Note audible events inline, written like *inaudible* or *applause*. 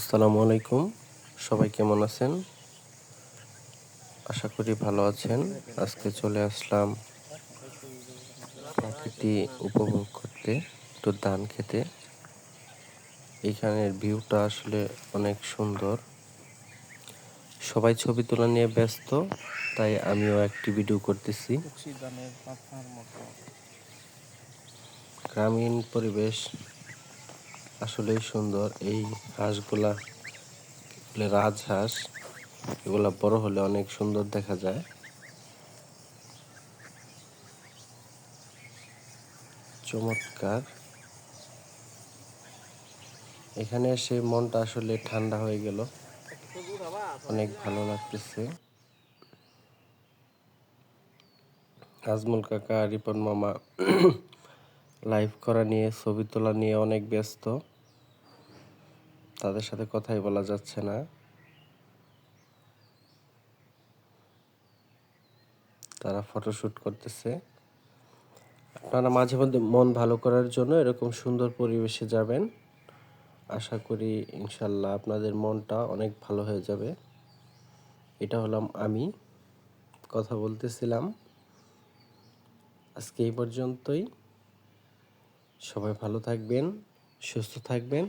আসসালামু আলাইকুম। সবাই কেমন আছেন? আশা করি ভালো আছেন। আজকে চলে আসলাম প্রকৃতি উপভোগ করতে একটু ধান খেতে। এখানের ভিউটা আসলে অনেক সুন্দর। সবাই ছবি তোলা নিয়ে ব্যস্ত তাই আমিও একটি ভিডিও করতেছি। গ্রামীণ পরিবেশ আসলেই সুন্দর। এই হাঁসগুলা রাজহাঁস এগুলা বড় হলে অনেক সুন্দর দেখা যায়। চমৎকার। এখানে এসে মনটা আসলে ঠান্ডা হয়ে গেল। অনেক ভালো লাগতেছে। আজমল কাকা, রিপন মামা *coughs* লাইভ করা নিয়ে, ছবি তোলা নিয়ে অনেক ব্যস্ত। তাদের সাথে কথাই বলা যাচ্ছে না। তারা ফটোশ্যুট করতেছে। আপনারা মাঝে মধ্যে মন ভালো করার জন্য এরকম সুন্দর পরিবেশে যাবেন। আশা করি ইনশাল্লাহ আপনাদের মনটা অনেক ভালো হয়ে যাবে। এটা হলাম আমি। কথা বলতেছিলাম। আজকে এই পর্যন্তই। সবাই ভালো থাকবেন, সুস্থ থাকবেন।